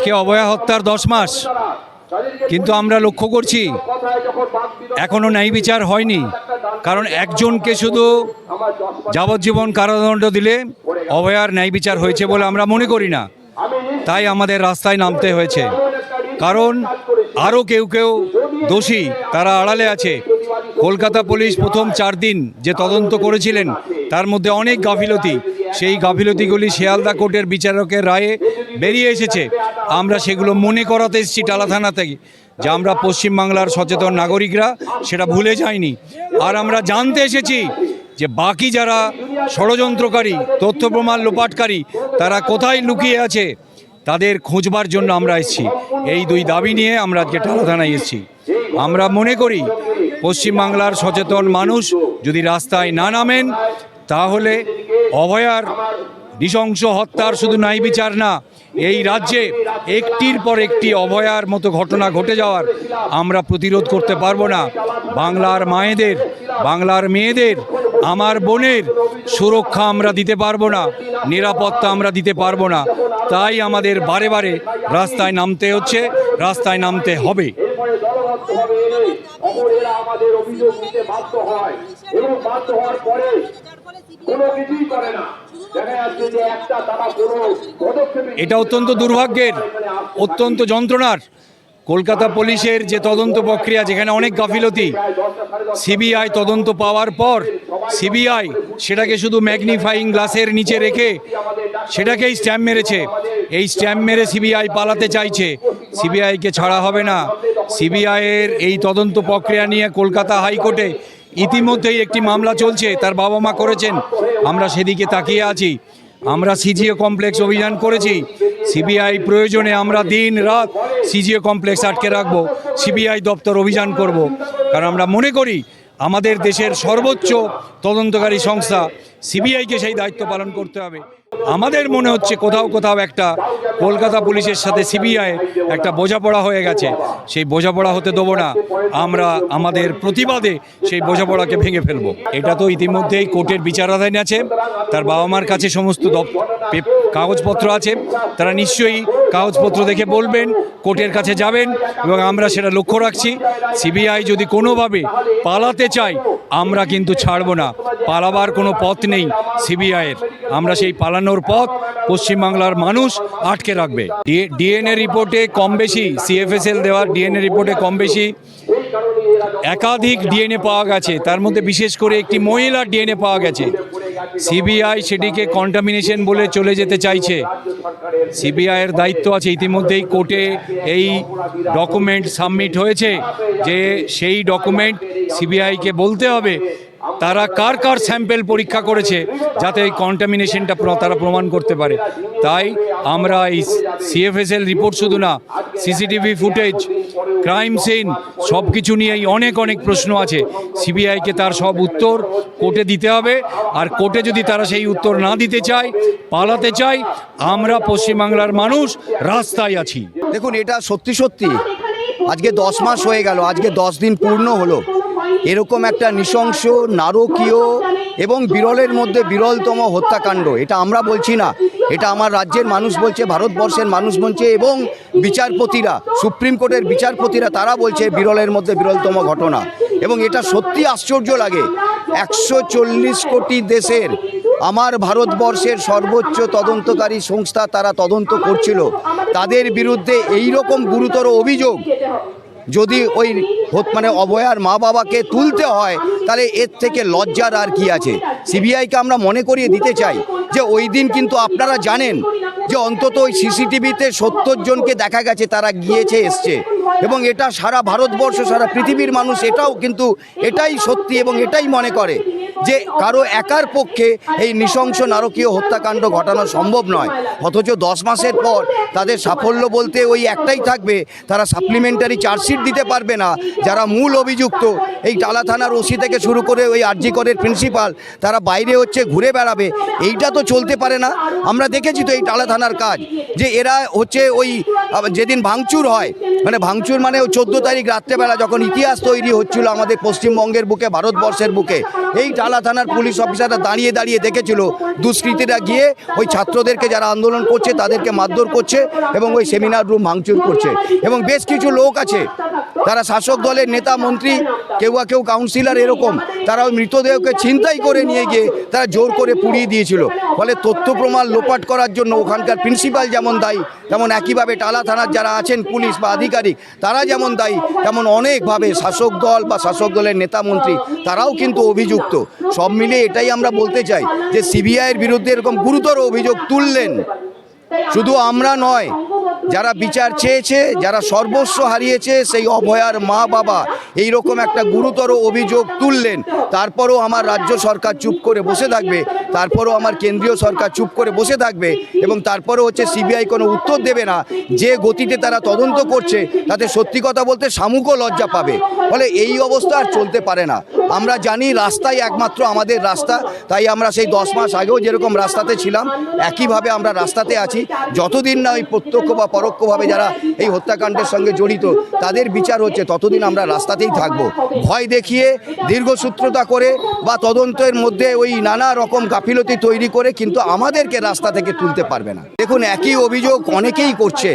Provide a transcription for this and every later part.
আজকে অবয়া হত্যার দশ মাস। কিন্তু আমরা লক্ষ্য করছি এখনও ন্যায় বিচার হয়নি। কারণ একজনকে শুধু যাবজ্জীবন কারাদণ্ড দিলে অবয়ার ন্যায় বিচার হয়েছে বলে আমরা মনে করি না। তাই আমাদের রাস্তায় নামতে হয়েছে। কারণ আরও কেউ কেউ দোষী তারা আড়ালে আছে। কলকাতা পুলিশ প্রথম চার দিন যে তদন্ত করেছিলেন, তার মধ্যে অনেক গাফিলতি। সেই গাফিলতিগুলি শিয়ালদা কোর্টের বিচারকের রায়ে বেরিয়ে এসেছে। আমরা সেগুলো মনে করাতে এসেছি টালা থানা থেকে যে আমরা পশ্চিমবাংলার সচেতন নাগরিকরা, সেটা ভুলে যাইনি। আর আমরা জানতে এসেছি যে বাকি যারা ষড়যন্ত্রকারী, তথ্য প্রমাণ লোপাটকারী, তারা কোথায় লুকিয়ে আছে, তাদের খোঁজবার জন্য আমরা এসেছি। এই দুই দাবি নিয়ে আমরা আজকে টালা থানায় এসেছি। আমরা মনে করি পশ্চিমবাংলার সচেতন মানুষ যদি রাস্তায় না নামেন, তাহলে অভয়ার নৃশংস হত্যার শুধু ন্যায় বিচার না এই রাজ্যে একটির পর একটি অভয়ার মতো ঘটনা ঘটে যাওয়ার আমরা প্রতিরোধ করতে পারব না। বাংলার মায়েদের, বাংলার মেয়েদের, আমার বোনের সুরক্ষা আমরা দিতে পারব না, নিরাপত্তা আমরা দিতে পারব না। তাই আমাদের বারে বারে রাস্তায় নামতে হচ্ছে, রাস্তায় নামতে হবে। এবং বাধ্য হওয়ার পরে কোনো কিছুই করে না। এটা অত্যন্ত দুর্ভাগ্যের, অত্যন্ত যন্ত্রণার। কলকাতা পুলিশের যে তদন্ত প্রক্রিয়া, যেখানে অনেক গাফিলতি, সিবিআই তদন্ত পাওয়ার পর সিবিআই সেটাকে শুধু ম্যাগনিফাইং গ্লাসের নিচে রেখে সেটাকেই স্ট্যাম্প মেরেছে। এই স্ট্যাম্প মেরে সিবিআই পালাতে চাইছে। সিবিআইকে ছাড়া হবে না। সিবিআইয়ের এই তদন্ত প্রক্রিয়া নিয়ে কলকাতা হাইকোর্টে ইতিমধ্যেই একটি মামলা চলছে, তার বাবা মা করেছেন। আমরা সেদিকে তাকিয়ে আছি। আমরা সিজিও কমপ্লেক্স অভিযান করেছি। সিবিআই প্রয়োজনে আমরা দিন রাত সিজিও কমপ্লেক্স আটকে রাখব, সিবিআই দপ্তর অভিযান করব। কারণ আমরা মনে করি, আমাদের দেশের সর্বোচ্চ তদন্তকারী সংস্থা, সিবিআইকে সেই দায়িত্ব পালন করতে হবে। আমাদের মনে হচ্ছে কোথাও কোথাও একটা কলকাতা পুলিশের সাথে সিবিআই একটা বোঝাপড়া হয়ে গেছে। সেই বোঝাপড়া হতে দেবো না। আমরা আমাদের প্রতিবাদে সেই বোঝাপড়াকে ভেঙে ফেলব। এটা তো ইতিমধ্যেই কোর্টের বিচারাধীন আছে। তার বাবা মার কাছে সমস্ত কাগজপত্র আছে। তারা নিশ্চয়ই কাগজপত্র দেখে বলবেন, কোর্টের কাছে যাবেন এবং আমরা সেটা লক্ষ্য রাখছি। সিবিআই যদি কোনোভাবে পালাতে চায় আমরা কিন্তু ছাড়বো না। পালাবার কোনো পথ নেই সিবিআইয়ের। আমরা সেই পালানোর পথ পশ্চিমবাংলার মানুষ আটকে রাখবে। ডিএনএ রিপোর্টে কম বেশি, সিএফএসএল দেওয়ার ডিএনএ রিপোর্টে কম বেশি। একাধিক ডিএনএ পাওয়া গেছে। তার মধ্যে বিশেষ করে একটি মহিলার ডিএনএ পাওয়া গেছে। সিবিআই সেটিকে কন্টামিনেশন বলে চলে যেতে চাইছে। সিবিআইয়ের দায়িত্ব আছে ইতিমধ্যেই কোর্টে এই ডকুমেন্ট সাবমিট হয়েছে যে সেই ডকুমেন্ট সিবিআইকে বলতে হবে। তারা কার কার স্যাম্পেল পরীক্ষা করেছে যাতে এই কন্টামিনেশনটা তারা প্রমাণ করতে পারে। তাই আমরা এই সিএফএসএল রিপোর্ট শুধু না সিসিটিভি ফুটেজ ক্রাইম সিন সব কিছু নিয়েই অনেক অনেক প্রশ্ন আছে। সিবিআইকে তার সব উত্তর কোর্টে দিতে হবে, আর কোর্টে যদি তারা সেই উত্তর না দিতে চায়, পালাতে চায়, আমরা পশ্চিমবাংলার মানুষ রাস্তায় আছি। দেখুন, এটা সত্যি সত্যি। আজকে দশ মাস হয়ে গেল, আজকে দশ দিন পূর্ণ হলো। এরকম একটা নৃশংস, নারকীয় এবং বিরলের মধ্যে বিরলতম হত্যাকাণ্ড। এটা আমরা বলছি না। এটা আমার রাজ্যের মানুষ বলছে, ভারতবর্ষের মানুষ বলছে এবং বিচারপতিরা, সুপ্রিম কোর্টের বিচারপতিরা, তারা বলছে বিরলের মধ্যে বিরলতম ঘটনা। এবং এটা সত্যি আশ্চর্য লাগে। একশো চল্লিশ কোটি দেশের, আমার ভারতবর্ষের সর্বোচ্চ তদন্তকারী সংস্থা তারা তদন্ত করছিল। তাদের বিরুদ্ধে এই রকম গুরুতর অভিযোগ। যদি ওই মানে অভয়ার মা বাবাকে তুলতে হয়, তাহলে এর থেকে লজ্জার আর কি আছে? সিবিআইকে আমরা মনে করিয়ে দিতে চাই যে ওই দিন কিন্তু আপনারা জানেন যে অন্তত ওই সিসিটিভিতে সত্তর জনকে দেখা গেছে, তারা গিয়েছে, এসছে। এবং এটা সারা ভারতবর্ষ, সারা পৃথিবীর মানুষ এটাও কিন্তু এটাই সত্যি এবং এটাই মনে করে। যে কারও একার পক্ষে এই নৃশংস নারকীয় হত্যাকাণ্ড ঘটানো সম্ভব নয়। অথচ দশ মাসের পর তাদের সাফল্য বলতে ওই একটাই থাকবে, তারা সাপ্লিমেন্টারি চার্জশিট দিতে পারবে না। যারা মূল অভিযুক্ত, এই টালা থানার ওসি থেকে শুরু করে ওই আরজি করের প্রিন্সিপাল তারা বাইরে হচ্ছে ঘুরে বেড়াবে। এইটা তো চলতে পারে না। আমরা দেখেছি তো এই টালা থানার কাজ, যে এরা হচ্ছে ওই যেদিন ভাঙচুর হয় মানে ভাঙচুর মানে চোদ্দ তারিখ রাত্রেবেলা যখন ইতিহাস তৈরি হচ্ছিল আমাদের পশ্চিমবঙ্গের বুকে, ভারতবর্ষের বুকে, এই টালা থানার পুলিশ অফিসাররা দাঁড়িয়ে দাঁড়িয়ে দেখেছিল। দুষ্কৃতীরা গিয়ে ওই ছাত্রদেরকে যারা আন্দোলন করছে, তাদেরকে মারধর করছে এবং ওই সেমিনার রুম ভাঙচুর করছে। এবং বেশ কিছু লোক আছে তারা শাসক দলের নেতা, মন্ত্রী, কেউ বা কেউ কাউন্সিলর এরকম, তারা ওই মৃতদেহকে ছিনতাই করে নিয়ে গিয়ে তারা জোর করে পুড়িয়ে দিয়েছিল। ফলে তথ্য প্রমাণ লোপাট করার জন্য ওখানকার প্রিন্সিপাল যেমন দায়ী, তেমন একইভাবে টালা থানার যারা আছেন, পুলিশ বা আধিকারিক, তারা যেমন দায়ী, তেমন অনেকভাবে শাসক দল বা শাসক দলের নেতা, মন্ত্রী, তারাও কিন্তু অভিযুক্ত। সব মিলিয়ে এটাই আমরা বলতে চাই যে সিবিআইয়ের বিরুদ্ধে এরকম গুরুতর অভিযোগ তুললেন। শুধু আমরা নয় যারা বিচার চেয়েছে যারা সর্বস্ব হারিয়েছে সেই অভয়ার মা বাবা এই রকম একটা গুরুতর অভিযোগ তুললেন। তারপরও আমার রাজ্য সরকার চুপ করে বসে থাকবে। তারপরও আমার কেন্দ্রীয় সরকার চুপ করে বসে থাকবে এবং তারপরও হচ্ছে সিবিআই কোনো উত্তর দেবে না। যে গতিতে তারা তদন্ত করছে তাতে সত্যি কথা বলতে শামুকও লজ্জা পাবে। ফলে এই অবস্থা আর চলতে পারে না। আমরা জানি রাস্তাই একমাত্র আমাদের রাস্তা। তাই আমরা সেই দশ মাস আগেও যেরকম রাস্তাতে ছিলাম একইভাবে আমরা রাস্তাতে আছি। যতদিন না ওই প্রত্যক্ষ বা পরোক্ষভাবে যারা এই হত্যাকাণ্ডের সঙ্গে জড়িত তাদের বিচার হচ্ছে ততদিন আমরা রাস্তাতেই থাকব। ভয় দেখিয়ে দীর্ঘসূত্রতা করে বা তদন্তের মধ্যে ওই নানা রকম গাফিলতি তৈরি করে কিন্তু আমাদেরকে রাস্তা থেকে তুলতে পারবে না। দেখুন, একই অভিযোগ অনেকেই করছে।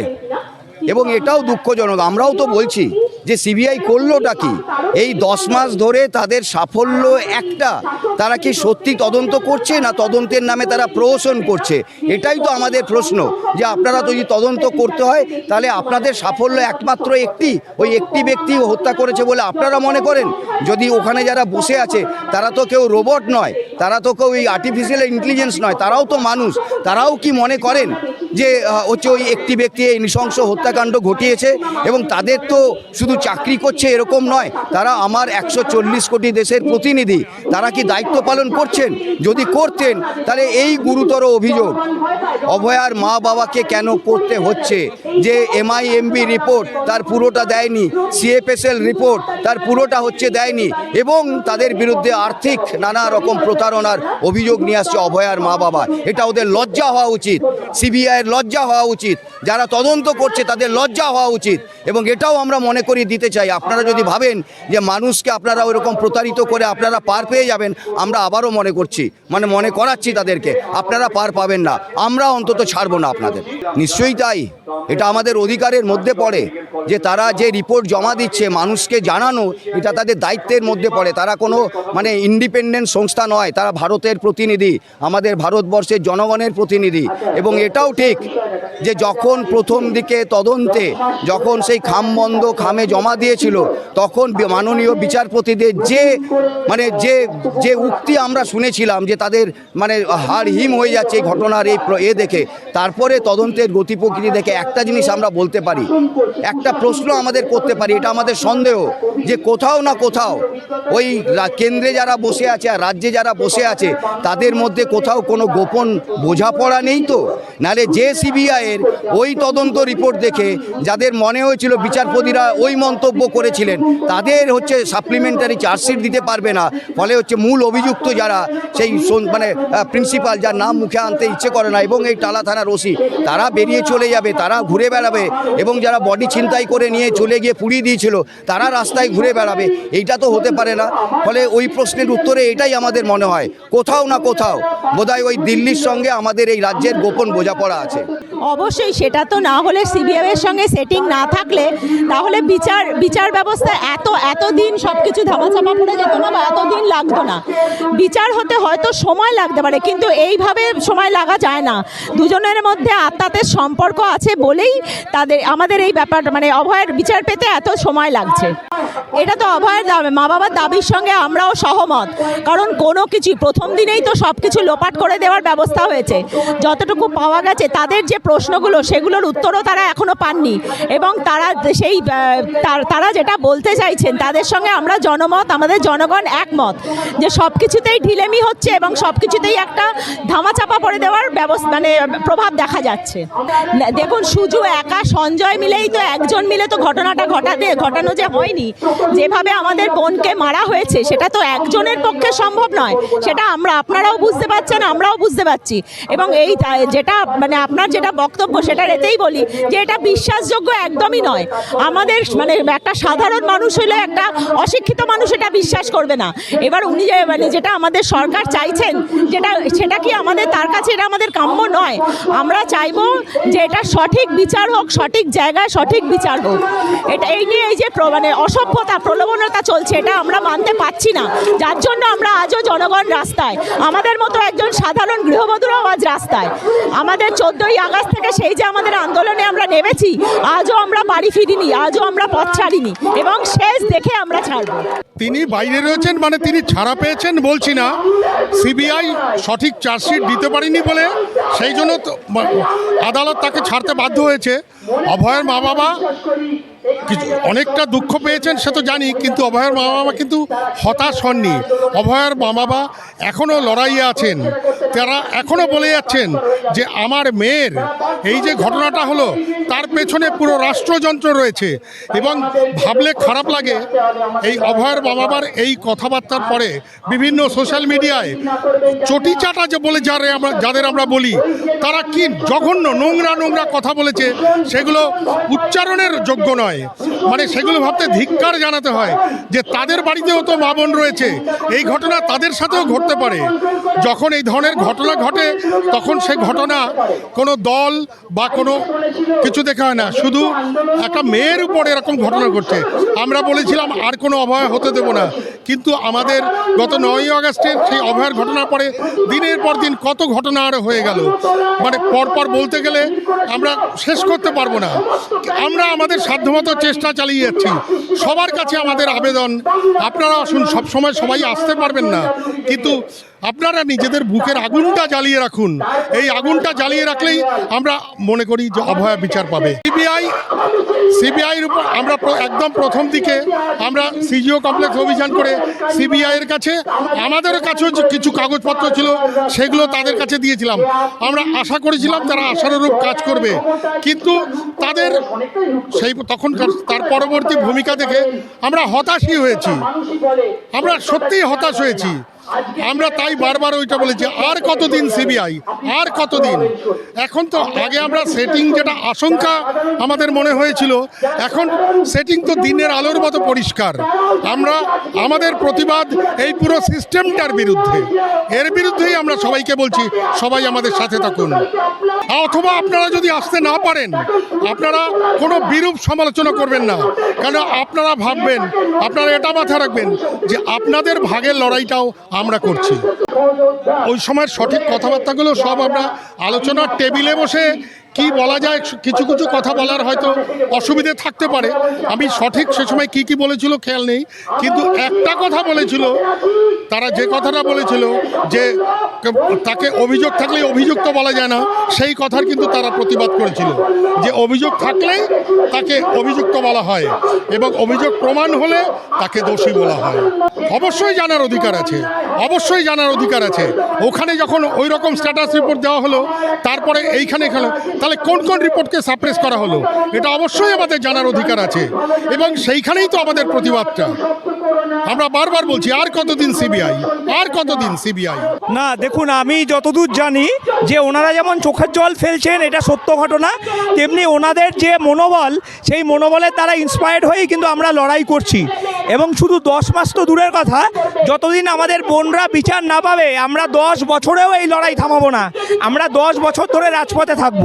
এবং এটাও দুঃখজনক। আমরাও তো বলছি যে সিবিআই করলোটা কি? এই দশ মাস ধরে তাদের সাফল্য একটা। তারা কি সত্যি তদন্ত করছে না তদন্তের নামে তারা প্রহসন করছে? এটাই তো আমাদের প্রশ্ন, যে আপনারা যদি তদন্ত করতে হয়, তাহলে আপনাদের সাফল্য একমাত্র একটি, ওই একটি ব্যক্তি হত্যা করেছে বলে আপনারা মনে করেন? যদি ওখানে যারা বসে আছে, তারা তো কেউ রোবট নয়, তারা তো কেউ এই আর্টিফিশিয়াল ইন্টেলিজেন্স নয়, তারাও তো মানুষ, তারাও কি মনে করেন? যে হচ্ছে ওই একটি ব্যক্তি এই নৃশংস হত্যাকাণ্ড ঘটিয়েছে এবং তাদের তো শুধু চাকরি করছে এরকম নয়, তারা আমার একশো চল্লিশ কোটি দেশের প্রতিনিধি, তারা কি দায়িত্ব পালন করছেন? যদি করতেন, তাহলে এই গুরুতর অভিযোগ, অভয়ার মা বাবাকে কেন করতে হচ্ছে? যে এমআইএমবি রিপোর্ট তার পুরোটা দেয়নি, সিএফএসএল রিপোর্ট তার পুরোটা হচ্ছে দেয়নি এবং তাদের বিরুদ্ধে আর্থিক নানা রকম প্রতারণার অভিযোগ নিয়ে আসছে অভয়ার মা বাবা। এটা ওদের লজ্জা হওয়া উচিত। সিবিআইয়ের লজ্জা হওয়া উচিত। যারা তদন্ত করছে তাদের লজ্জা হওয়া উচিত। এবং এটাও আমরা মনে করি দিতে চাই। আপনারা যদি ভাবেন যে মানুষকে আপনারা ওইরকম প্রতারিত করে আপনারা পার পেয়ে যাবেন, আমরা আবারও মনে করছি। মানে মনে করাচ্ছি তাদেরকে, আপনারা পার পাবেন না। আমরা অন্তত ছাড়বো না আপনাদের। নিশ্চয়ই তাই। এটা আমাদের অধিকারের মধ্যে পড়ে। যে তারা যে রিপোর্ট জমা দিচ্ছে, মানুষকে জানানো, এটা তাদের দায়িত্বের মধ্যে পড়ে। তারা কোনো মানে ইন্ডিপেন্ডেন্ট সংস্থা নয়, তারা ভারতের প্রতিনিধি, আমাদের ভারতবর্ষের জনগণের প্রতিনিধি। এবং এটাও ঠিক যে যখন প্রথম দিকে তদন্তে, যখন সেই খাম বন্ধ খামে জমা দিয়েছিল, তখন মাননীয় বিচারপতিদের যে মানে যে যে উক্তি আমরা শুনেছিলাম যে তাদের মানে হাড় হিম হয়ে যাচ্ছে এই ঘটনার এই এ দেখে, তারপরে তদন্তের গতি প্রকৃতি দেখে একটা জিনিস আমরা বলতে পারি। একটা প্রশ্ন আমাদের করতে পারি, এটা আমাদের সন্দেহ যে কোথাও না কোথাও ওই কেন্দ্রে যারা বসে আছে আর রাজ্যে যারা বসে আছে, তাদের মধ্যে কোথাও কোনো গোপন বোঝাপড়া নেই তো? নালে যে সিবিআইয়ের ওই তদন্ত রিপোর্ট দেখে, যাদের মনে হয়েছিল বিচারপতিরা ওই মন্তব্য করেছিলেন, তাদের হচ্ছে সাপ্লিমেন্টারি চার্জশিট দিতে পারবে না। ফলে হচ্ছে মূল অভিযুক্ত যারা, সেই মানে প্রিন্সিপাল যার নাম মুখে আনতে ইচ্ছে করে না, এবং এই টালা থানার ওসি, তারা বেরিয়ে চলে যাবে, তারা ঘুরে বেড়াবে, এবং যারা বডি ছিনতাই করে নিয়ে চলে গিয়ে পুড়িয়ে দিয়েছিল, তারা রাস্তায় ঘুরে বেড়াবে, এইটা তো হতে পারে না। ফলে ওই প্রশ্নের উত্তরে এটাই আমাদের মনে হয়, কোথাও না কোথাও বোধহয় ওই দিল্লির সঙ্গে আমাদের এই রাজ্যের গোপন বোঝাপড়া আছে। অবশ্যই সেটা তো না হলে সিবিআই এর সঙ্গে সেটিং না থাকলে তাহলে বিচার বিচার ব্যবস্থা এত এত দিন সব কিছু ধামাচাপা পড়ে যেত না বা এত দিন লাগতো না। বিচার হতে হয়তো সময় লাগতে পারে, কিন্তু এইভাবে সময় লাগা যায় না। দুজনের মধ্যে আত্মাতে সম্পর্ক আছে বলেই তাদের, আমাদের এই ব্যাপারটা মানে অভয়ের বিচার পেতে এত সময় লাগছে। এটা তো অভয়ের দাবি মা বাবার দাবির সঙ্গে আমরাও সহমত। কারণ কোনো কিছু, প্রথম দিনেই তো সব কিছু লোপাট করে দেওয়ার ব্যবস্থা হয়েছে। যতটুকু পাওয়া গেছে, তাদের যে প্রশ্নগুলো, সেগুলোর উত্তরও তারা এখনও পাননি। এবং তারা সেই তার- যেটা বলতে চাইছেন, তাদের সঙ্গে আমরা জনমত, আমাদের জনগণ একমত যে সব কিছুতেই ঢিলেমি হচ্ছে এবং সব কিছুতেই একটা ধামাচাপা পড়ে দেওয়ার ব্যবস্থা মানে প্রভাব দেখা যাচ্ছে। দেখুন সুজু একা সঞ্জয় মিলেই তো একজন মিলে তো ঘটনাটা ঘটাতে, ঘটানো যে হয়নি, যেভাবে আমাদের বোনকে মারা হয়েছে, সেটা তো একজনের পক্ষে সম্ভব নয়। সেটা আমরা, আপনারাও বুঝতে পারছেন, আমরাও বুঝতে পারছি। এবং এই, যেটা মানে আপনার যেটা বক্তব্য, সেটা এতেই বলি যে এটা বিশ্বাসযোগ্য একদমই নয়। আমাদের মানে একটা সাধারণ মানুষ হলে একটা অশিক্ষিত মানুষ এটা বিশ্বাস করবে না। এবার উনি যে মানে যেটা আমাদের সরকার চাইছেন, যেটা, সেটা কি আমাদের, তার কাছে এটা আমাদের কাম্য নয়। আমরা চাইব যে এটা সঠিক বিচার হোক, সঠিক জায়গায় সঠিক বিচার হোক। এটা এই নিয়ে এই যে মানে অসভ্যতা, প্রলোভনতা চলছে, এটা আমরা মানতে পারছি না। যার জন্য আমরা আজও জনগণ রাস্তায়। আমাদের মতো একজন সাধারণ গৃহবধূরাও আজ রাস্তায়। আমাদের চোদ্দই আগস্ট থেকে সেই যে আমাদের আন্দোলনে আমরা নেমেছি, আজও আমরা বাড়ি ফিরিনি, আজও আমরা পথ ছাড়িনি, এবং শেষ দেখে আমরা ছাড়বো। তিনি বাইরে রয়েছেন মানে তিনি ছাড়া পেয়েছেন বলছি না। সিবিআই সঠিক চার্জশিট দিতে পারেনি বলে সেই জন্য আদালত তাকে ছাড়তে বাধ্য হয়েছে। অভয়ের মা বাবা কিছু অনেকটা দুঃখ পেয়েছেন, সে তো জানি, কিন্তু অভয়ের মা বাবা কিন্তু হতাশ হননি। অভয়ের মা বাবা এখনও লড়াইয়ে আছেন। তারা এখনও বলে যাচ্ছেন যে, আমার মেয়ের এই যে ঘটনাটা হলো, তার পেছনে পুরো রাষ্ট্রযন্ত্র রয়েছে। এবং ভাবলে খারাপ লাগে, এই অভয়ের মা বাবার এই কথাবার্তার পরে বিভিন্ন সোশ্যাল মিডিয়ায় চটি চাটা যে বলে যারা আমরা, যাদের আমরা বলি, তারা কি জঘন্য নোংরা নোংরা কথা বলেছে, সেগুলো উচ্চারণের যোগ্য নয়। মানে সেগুলো ভাবতে ধিক্কার জানাতে হয় যে তাদের বাড়িতেও তো মা বোন রয়েছে। এই ঘটনা তাদের সাথেও ঘটতে পারে। যখন এই ধরনের ঘটনা ঘটে, তখন সে ঘটনা কোনো দল বা কোনো কিছু দেখা হয় না। শুধু একটা মেয়ের উপর এরকম ঘটনা ঘটছে। আমরা বলেছিলাম, আর কোনো অভয় হতে দেব না। কিন্তু আমাদের গত নয়ই আগস্টের সেই অভয়ের ঘটনার পরে দিনের পর দিন কত ঘটনা আরও হয়ে গেল। মানে পরপর বলতে গেলে আমরা শেষ করতে পারব না। আমরা আমাদের সাধ্যমতো চেষ্টা চালিয়ে যাচ্ছি। সবার কাছে আমাদের আবেদন। আপনারা আসুন, সবসময় সবাই আসতে পারবেন না। কিন্তু আপনারা নিজেদের বুকের আগুনটা জ্বালিয়ে রাখুন। এই আগুনটা জ্বালিয়ে রাখলেই আমরা মনে করি যে অভয়া বিচার পাবে। সিবিআই সিবিআইয়ের উপর আমরা একদম প্রথম দিকে আমরা সিজিও কমপ্লেক্স অভিযান করে সিবিআইয়ের কাছে আমাদের কাছেও কিছু কাগজপত্র ছিল, সেগুলো তাদের কাছে দিয়েছিলাম। আমরা আশা করেছিলাম তারা আশানুরূপ কাজ করবে। কিন্তু তাদের সেই তখন তার পরবর্তী ভূমিকা দেখে আমরা হতাশই হয়েছি। আমরা সত্যিই হতাশ হয়েছি। আমরা তাই বারবার ওইটা বলেছি, আর কতদিন সিবিআই আর কতদিন? এখন তো আগে আমরা সেটিং যেটা আশঙ্কা আমাদের মনে হয়েছিল, এখন সেটিং তো দিনের আলোর মতো পরিষ্কার। আমরা, আমাদের প্রতিবাদ এই পুরো সিস্টেমটার বিরুদ্ধে। এর বিরুদ্ধেই আমরা সবাইকে বলছি, সবাই আমাদের সাথে থাকুন। অথবা আপনারা যদি আসতে না পারেন, আপনারা কোনো বিরূপ সমালোচনা করবেন না। কেন, আপনারা ভাববেন, আপনারা এটা মাথায় রাখবেন যে আপনাদের ভাগের লড়াইটাও আমরা করছি। ওই সময়ের সঠিক কথাবার্তাগুলো সব আমরা আলোচনার টেবিলে বসে কি বলা যায়, কিছু কিছু কথা বলার হয়তো অসুবিধে থাকতে পারে। আমি সঠিক সে সময় কি কি বলেছিল খেয়াল নেই, কিন্তু একটা কথা বলেছিল, তারা যে কথাটা বলেছিল যে তাকে অভিযোগ থাকলে অভিযুক্ত বলা যায় না, সেই কথার কিন্তু তারা প্রতিবাদ করেছিল। যে অভিযোগ থাকলেই তাকে অভিযুক্ত বলা হয় এবং অভিযোগ প্রমাণ হলে তাকে দোষী বলা হয়। অবশ্যই জানার অধিকার আছে, অবশ্যই জানার অধিকার আছে। ওখানে যখন ওই রকম স্ট্যাটাস রিপোর্ট দেওয়া হলো, তারপরে এইখানে এখানে তাহলে কোন কোন রিপোর্টকে সাপ্রেস করা হলো? এটা অবশ্যই আমাদের জানার অধিকার আছে। এবং সেইখানেই তো আমাদের প্রতিবাদটা। আমরা বারবার বলছি, আর কতদিন সিবিআই আর কতদিন সিবিআই না, দেখুন, আমি যতদূর জানি যে ওনারা যেমন চোখের জল ফেলছেন, এটা সত্য ঘটনা, তেমনি ওনাদের যে মনোবল, সেই মনোবলের দ্বারা ইন্সপায়ার্ড হয়েই কিন্তু আমরা লড়াই করছি। এবং শুধু দশ মাস তো দূরের কথা, যতদিন আমাদের বোনরা বিচার না পাবে, আমরা দশ বছরেও এই লড়াই থামাবো না। আমরা দশ বছর ধরে রাজপথে থাকব।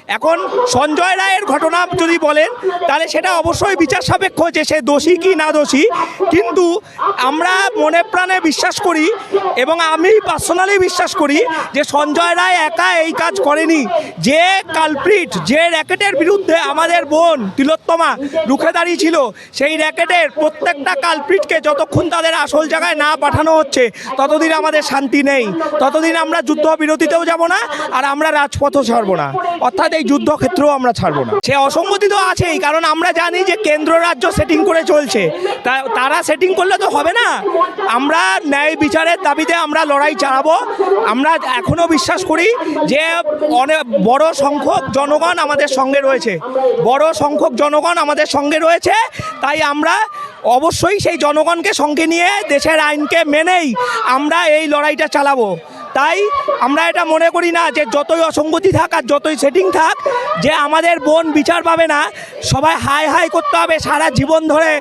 এখন সঞ্জয় রায়ের ঘটনা যদি বলেন, তাহলে সেটা অবশ্যই বিচার সাপেক্ষ যে সে দোষী কি না দোষী। কিন্তু আমরা মনে প্রাণে বিশ্বাস করি এবং আমি পার্সোনালি বিশ্বাস করি যে সঞ্জয় রায় একা এই কাজ করেনি। যে কালপ্রিট, যে র্যাকেটের বিরুদ্ধে আমাদের বোন তিলোত্তমা রুখে দাঁড়িয়েছিল সেই র্যাকেটের প্রত্যেকটা কালপ্রিটকে যতক্ষণ তাদের আসল জায়গায় না পাঠানো হচ্ছে, ততদিন আমাদের শান্তি নেই। ততদিন আমরা যুদ্ধ বিরতিতেও যাব না, আর আমরা রাজপথও ছাড়বো না। অর্থাৎ এই যুদ্ধক্ষেত্রেও আমরা ছাড়বো না। সে অসঙ্গতি তো আছেই, কারণ আমরা জানি যে কেন্দ্র রাজ্য সেটিং করে চলছে। তারা সেটিং করলে তো হবে না। আমরা ন্যায় বিচারের দাবিতে আমরা লড়াই চালাবো। আমরা এখনও বিশ্বাস করি যে অনেক বড় সংখ্যক জনগণ আমাদের সঙ্গে রয়েছে। বড় সংখ্যক জনগণ আমাদের সঙ্গে রয়েছে। তাই আমরা অবশ্যই সেই জনগণকে সঙ্গে নিয়ে দেশের আইনকে মেনেই আমরা এই লড়াইটা চালাবো। তাই আমরা এটা মনে করি না যে যতই অসঙ্গতি থাক আর যতই সেটিং থাক, যে আমাদের বোন বিচার পাবে না। সবাই হাই হাই করতে হবে, সারা জীবন ধরে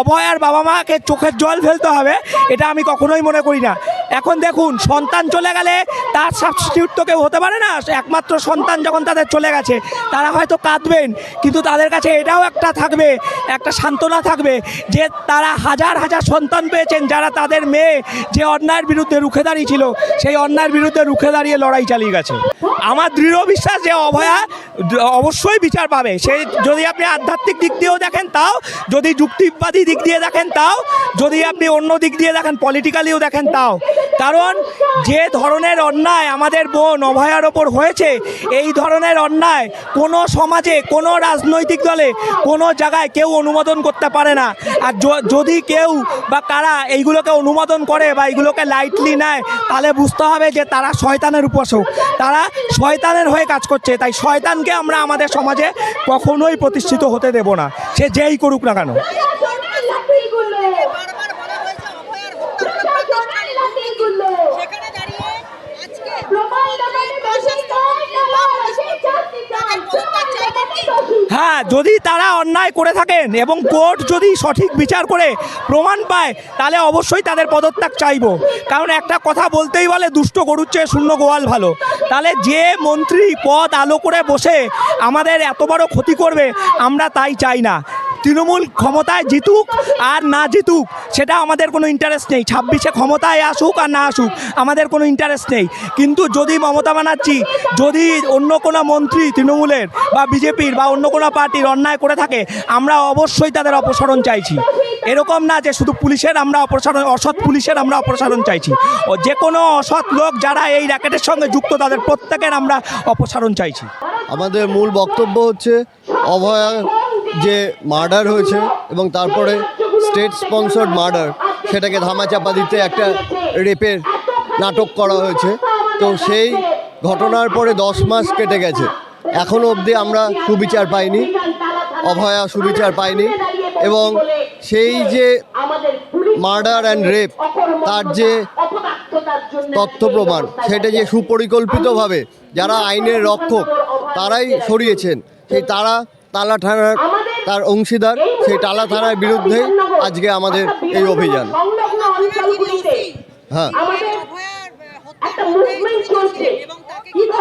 অভয় আর বাবা মাকে চোখের জল ফেলতে হবে, এটা আমি কখনোই মনে করি না। এখন দেখুন, সন্তান চলে গেলে তার সাবস্টিটিউট তো কেউ হতে পারে না। একমাত্র সন্তান যখন তাদের চলে গেছে, তারা হয়তো কাঁদবেন, কিন্তু তাদের কাছে এটাও একটা থাকবে, একটা সান্ত্বনা থাকবে যে তারা হাজার হাজার সন্তান পেয়েছেন যারা তাদের মেয়ে যে অন্যায়ের বিরুদ্ধে রুখে দাঁড়িয়েছিল সেই অন্যায়ের বিরুদ্ধে রুখে দাঁড়িয়ে লড়াই চালিয়ে গেছে। আমার দৃঢ় বিশ্বাস যে অভয়া অবশ্যই বিচার পাবে। সে যদি আপনি আধ্যাত্মিক দিক দিয়েও দেখেন, তাও যদি যুক্তিবাদী দিক দিয়ে দেখেন, তাও যদি আপনি অন্য দিক দিয়ে দেখেন পলিটিক্যালিও দেখেন, তাও। কারণ যে ধরনের অন্যায় আমাদের বোন অভয়ার ওপর হয়েছে, এই ধরনের অন্যায় কোনো সমাজে, কোনো রাজনৈতিক দলে, কোনো জায়গায় কেউ অনুমোদন করতে পারে না। আর যদি কেউ বা কারা এইগুলোকে অনুমোদন করে বা এইগুলোকে লাইটলি নেয়, তাহলে বুঝতে হবে যে তারা শয়তানের উপাসক। তারা শয়তানের হয়ে কাজ করছে, তাই শয়তানকে আমরা আমাদের সমাজে কখনোই প্রতিষ্ঠিত হতে দেব না। সে যেই করুক না কেন বারবার বলা হয়েছে অভয়ার হত্যা করে প্রতিষ্ঠানে দুর্নীতি। সেখানে দাঁড়িয়ে আজকে স্বরাষ্ট্রমন্ত্রী বা পুলিশ মন্ত্রী তাদের পদত্যাগ চাইবেন কি? হ্যাঁ যদি তারা অন্যায় করে থাকেন এবং কোর্ট যদি সঠিক বিচার করে প্রমাণ পায়, তাহলে অবশ্যই তাদের পদত্যাগ চাইব। কারণ একটা কথা বলতেই বলে, দুষ্ট গরুর চেয়ে শূন্য গোয়াল ভালো। তাহলে যে মন্ত্রী পদ আলো করে বসে আমাদের এত বড় ক্ষতি করবে, আমরা তাই চাই না। তৃণমূল ক্ষমতায় জিতুক আর না জিতুক, সেটা আমাদের কোনো ইন্টারেস্ট নেই। ছাব্বিশে ক্ষমতায় আসুক আর না আসুক, আমাদের কোনো ইন্টারেস্ট নেই। কিন্তু যদি মমতা ব্যানার্জি, যদি অন্য কোনো মন্ত্রী তৃণমূলের বা বিজেপির বা অন্য কোনো পার্টির অন্যায় করে থাকে, আমরা অবশ্যই তাদের অপসারণ চাইছি। এরকম না যে শুধু পুলিশের আমরা অপসারণ, অসৎ পুলিশের আমরা অপসারণ চাইছি। ও যে কোনো অসৎ লোক যারা এই র্যাকেটের সঙ্গে যুক্ত, তাদের প্রত্যেকের আমরা অপসারণ চাইছি। আমাদের মূল বক্তব্য হচ্ছে, অভয়া যে মার্ডার হয়েছে এবং তারপরে স্টেট স্পন্সর্ড মার্ডার, সেটাকে ধামাচাপা দিতে একটা রেপের নাটক করা হয়েছে। তো সেই ঘটনার পরে দশ মাস কেটে গেছে। এখনও অবধি আমরা সুবিচার পাইনি, অভয়া সুবিচার পাইনি এবং সেই যে মার্ডার অ্যান্ড রেপ তার যে তথ্য প্রমাণ, সেটা যে সুপরিকল্পিতভাবে যারা আইনের রক্ষক, তারাই সরিয়েছেন। সেই তারা তালা থানার তার অংশীদার সেই টালা থানার বিরুদ্ধে আজকে আমাদের এই অভিযান। হ্যাঁ। আহ, হত্যার মধ্যে জড়িত ছিলেন এবং তাকে কিন্তু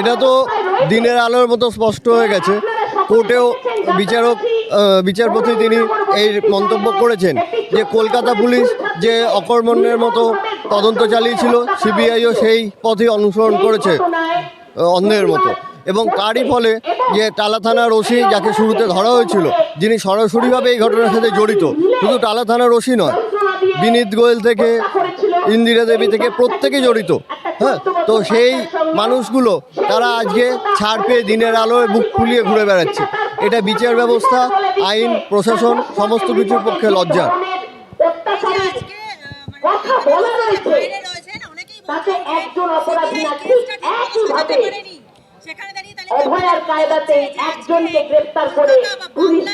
এটা তো দিনের আলোর মতো স্পষ্ট হয়ে গেছে। কোর্টেও বিচারক বিচারপতি তিনি এই মন্তব্য করেছেন যে কলকাতা পুলিশ যে অকর্মণ্যের মতো তদন্ত চালিয়েছিল সিবিআইও সেই পথে অনুসরণ করেছে আহ, অন্ধের মতো। এবং তারই ফলে যে টালা থানার ওসি যাকে শুরুতে ধরা হয়েছিল যিনি সরাসরিভাবে এই ঘটনার সাথে জড়িত শুধু টালা থানার ওসি নয় বিনীত গোয়েল থেকে ইন্দিরা দেবী থেকে প্রত্যেকে জড়িত। হ্যাঁ তো সেই মানুষগুলো তারা আজকে ছাড় পেয়ে দিনের আলোয় বুক ফুলিয়ে ঘুরে বেড়াচ্ছে। এটা বিচার ব্যবস্থা আইন প্রশাসন সমস্ত কিছুর পক্ষে লজ্জা এই যে আজকে আহ, বাইরে রয়েছেন অনেকেই বলছেন যে একজন অপরাধী না CBI ঠিক কেসটা ঠিক মতো সাজাতে একইভাবে পারেনি। সেখানে দাঁড়িয়ে অভয়ার কায়দাতে একজনকে গ্রেপ্তার করে পুলিশ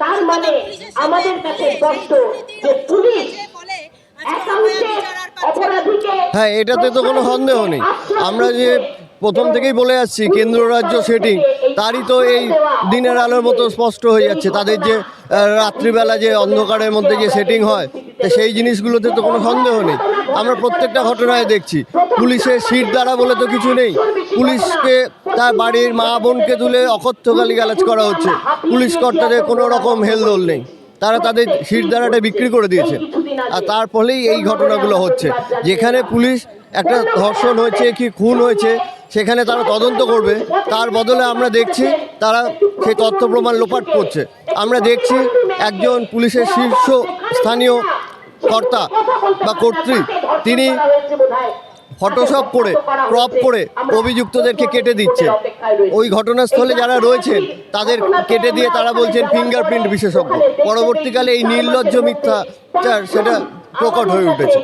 তার মানে আমাদের কাছে স্পষ্ট যে পুলিশ হ্যাঁ এটাতে তো কোনো সন্দেহ নেই। আমরা যে প্রথম থেকেই বলে আসছি কেন্দ্র রাজ্য সেটিং তারই তো এই দিনের আলোর মতো স্পষ্ট হয়ে যাচ্ছে। তাদের যে রাত্রিবেলা যে অন্ধকারের মধ্যে যে সেটিং হয় তো সেই জিনিসগুলোতে তো কোনো সন্দেহ নেই। আমরা প্রত্যেকটা ঘটনায় দেখছি। পুলিশের সিট দ্বারা বলে তো কিছু নেই। পুলিশকে তার বাড়ির মা বোনকে তুলে অকথ্য গালিগালাজ করা হচ্ছে। পুলিশ কর্তাদের কোনো রকম হেলদোল নেই। তারা তাদের সিট দ্বারাটা বিক্রি করে দিয়েছে। আর তার ফলেই এই ঘটনাগুলো হচ্ছে। যেখানে পুলিশ একটা ধর্ষণ হয়েছে কি খুন হয়েছে সেখানে তারা তদন্ত করবে। তার বদলে আমরা দেখছি তারা সেই তথ্য প্রমাণ লোপাট করছে। আমরা দেখছি একজন পুলিশের শীর্ষ স্থানীয় কর্তা বা কর্তৃ তিনি ফটোশপ করে ক্রপ করে অভিযুক্তদেরকে কেটে দিচ্ছে। ওই ঘটনাস্থলে যারা রয়েছেন তাদের কেটে দিয়ে তারা বলছেন ফিঙ্গারপ্রিন্ট বিশেষজ্ঞ। পরবর্তীকালে এই নির্লজ্জ মিথ্যা সেটা প্রকট হয়ে উঠেছে।